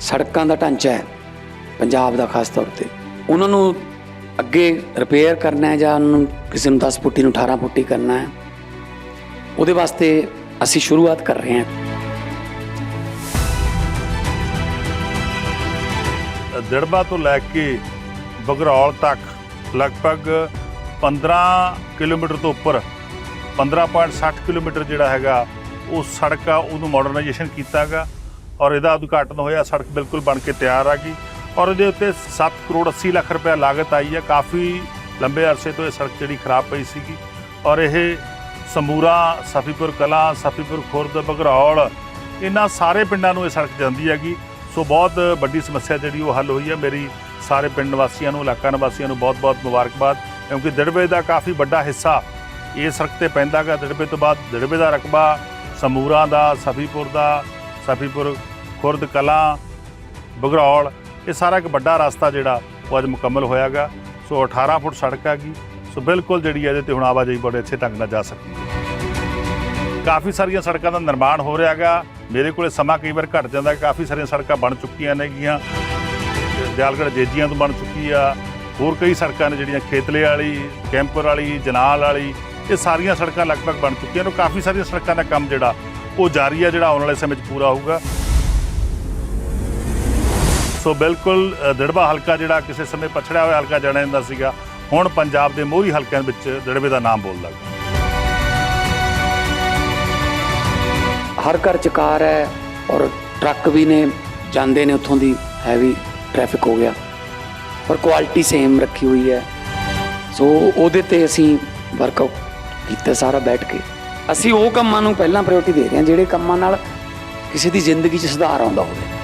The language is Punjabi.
ਸੜਕਾਂ ਦਾ ਢਾਂਚਾ ਹੈ, ਪੰਜਾਬ ਦਾ ਖਾਸ ਤੌਰ ਤੇ। ਉਹਨਾਂ ਨੂੰ ਅੱਗੇ ਰਿਪੇਅਰ ਕਰਨਾ ਹੈ ਜਾਂ ਉਹਨਾਂ ਨੂੰ ਕਿਸੇ ਨੂੰ 10 ਫੁੱਟੀ ਨੂੰ 18 ਫੁੱਟੀ ਕਰਨਾ ਹੈ, ਉਹਦੇ ਵਾਸਤੇ ਅਸੀਂ ਸ਼ੁਰੂਆਤ ਕਰ ਰਹੇ ਹਾਂ। ਦਿੜਬਾ ਤੋਂ ਲੈ ਕੇ ਬਗਰੌਲ ਤੱਕ ਲਗਭਗ 15 ਕਿਲੋਮੀਟਰ ਤੋਂ ਉੱਪਰ 15.60 ਕਿਲੋਮੀਟਰ ਜਿਹੜਾ ਹੈਗਾ, ਉਹ ਸੜਕ ਆ, ਉਹਨੂੰ ਮਾਡਰਨਾਈਜੇਸ਼ਨ ਕੀਤਾਗਾ ਔਰ ਇਹਦਾ ਉਦਘਾਟਨ ਹੋਇਆ, ਸੜਕ ਬਿਲਕੁਲ ਬਣ ਕੇ ਤਿਆਰ ਆ ਗਈ ਔਰ ਇਹਦੇ ਉੱਤੇ 7 ਕਰੋੜ 80 ਲੱਖ ਰੁਪਏ ਲਾਗਤ ਆਈ ਹੈ। ਕਾਫੀ ਲੰਬੇ ਅਰਸੇ ਤੋਂ ਇਹ ਸੜਕ ਜਿਹੜੀ ਖਰਾਬ ਪਈ ਸੀਗੀ ਔਰ ਇਹ ਸਮੂਰਾ, ਸਫੀਪੁਰ ਕਲਾਂ, ਸਫੀਪੁਰ ਖੁਰਦ, ਬਗਰੌਲ ਇਹਨਾਂ ਸਾਰੇ ਪਿੰਡਾਂ ਨੂੰ ਇਹ ਸੜਕ ਜਾਂਦੀ ਹੈਗੀ। ਸੋ ਬਹੁਤ ਵੱਡੀ ਸਮੱਸਿਆ ਜਿਹੜੀ ਉਹ ਹੱਲ ਹੋਈ ਹੈ। ਮੇਰੀ ਸਾਰੇ ਪਿੰਡ ਵਾਸੀਆਂ ਨੂੰ, ਇਲਾਕਾ ਨਿਵਾਸੀਆਂ ਨੂੰ ਬਹੁਤ-ਬਹੁਤ ਮੁਬਾਰਕਬਾਦ ਕਿਉਂਕਿ ਦਿੜਬੇ ਦਾ ਕਾਫੀ ਵੱਡਾ ਹਿੱਸਾ ਇਹ ਸੜਕ ਤੇ ਪੈਂਦਾਗਾ ਦਿੜਬੇ ਤੋਂ ਬਾਅਦ ਦਿੜਬੇ ਦਾ ਰਕਬਾ, ਸਮੂਰਾ ਦਾ, ਸਫੀਪੁਰ ਦਾ, ਸਫੀਪੁਰ ਖੁਰਦ, ਕਲਾਂ, ਬਗਰੌਲ, ਇਹ ਸਾਰਾ ਇੱਕ ਵੱਡਾ ਰਸਤਾ ਜਿਹੜਾ ਉਹ ਅੱਜ ਮੁਕੰਮਲ ਹੋਇਆਗਾ। ਸੋ 18 ਫੁੱਟ ਸੜਕ ਹੈਗੀ। ਸੋ ਬਿਲਕੁਲ ਜਿਹੜੀ ਇਹਦੇ ਤੇ ਹੁਣ ਆਵਾਜਾਈ ਬੜੇ ਅੱਛੇ ਢੰਗ ਨਾਲ ਜਾ ਸਕਦੀ ਹੈ। ਕਾਫੀ ਸਾਰੀਆਂ ਸੜਕਾਂ ਦਾ ਨਿਰਮਾਣ ਹੋ ਰਿਹਾਗਾ। ਮੇਰੇ ਕੋਲੇ ਸਮਾਂ ਕਈ ਵਾਰ ਘਟ ਜਾਂਦਾ। ਕਾਫੀ ਸਾਰੀਆਂ ਸੜਕਾਂ ਬਣ ਚੁੱਕੀਆਂ ਨੇਗੀਆਂ। ਦਿਆਲਗੜ੍ਹ ਜੇਜੀਆਂ ਤੋਂ ਬਣ ਚੁੱਕੀ ਆ। ਹੋਰ ਕਈ ਸੜਕਾਂ ਨੇ ਜਿਹੜੀਆਂ ਖੇਤਲੇ ਵਾਲੀ, ਕੈਂਪਰ ਵਾਲੀ, ਜਨਾਲ ਵਾਲੀ, ਇਹ ਸਾਰੀਆਂ ਸੜਕਾਂ ਲਗਭਗ ਬਣ ਚੁੱਕੀਆਂ ਨੇ। ਕਾਫੀ ਸਾਰੀਆਂ ਸੜਕਾਂ ਦਾ ਕੰਮ ਜਿਹੜਾ ਉਹ ਜਾਰੀ ਆ, ਜਿਹੜਾ ਆਉਣ ਵਾਲੇ ਸਮੇਂ 'ਚ ਪੂਰਾ ਹੋਊਗਾ। ਸੋ ਬਿਲਕੁਲ ਅ, ਹਲਕਾ ਜਿਹੜਾ ਕਿਸੇ ਸਮੇਂ ਪਛੜਿਆ ਹੋਇਆ ਹਲਕਾ ਜਾਣਿਆ ਜਾਂਦਾ ਸੀਗਾ ਹੁਣ ਪੰਜਾਬ ਦੇ ਮੋਹਰੀ ਹਲਕਿਆਂ ਵਿੱਚ ਦਿੜਬੇ ਦਾ ਨਾਮ ਬੋਲਦਾ ਗਾ ਹਰ ਘਰ ਚ ਕਾਰ ਹੈ ਔਰ ਟਰੱਕ ਵੀ ਨੇ ਜਾਂਦੇ ਨੇ ਉੱਥੋਂ ਦੀ ਹੈਵੀ ਟ੍ਰੈਫਿਕ ਹੋ ਗਿਆ। ਔਰ ਕੁਆਲਿਟੀ ਸੇਮ ਰੱਖੀ ਹੋਈ ਹੈ। ਸੋ ਉਹਦੇ ਤੇ ਅਸੀਂ ਵਰਕਆਊਟ ਕੀਤਾ ਸਾਰਾ ਬੈਠ ਕੇ। ਅਸੀਂ ਉਹ ਕੰਮਾਂ ਨੂੰ ਪਹਿਲਾਂ ਪ੍ਰਾਇੋਰਟੀ ਦੇ ਰਹੇ ਹਾਂ ਜਿਹੜੇ ਕੰਮਾਂ ਨਾਲ ਕਿਸੇ ਦੀ ਜ਼ਿੰਦਗੀ 'ਚ ਸੁਧਾਰ ਆਉਂਦਾ ਹੋਵੇ।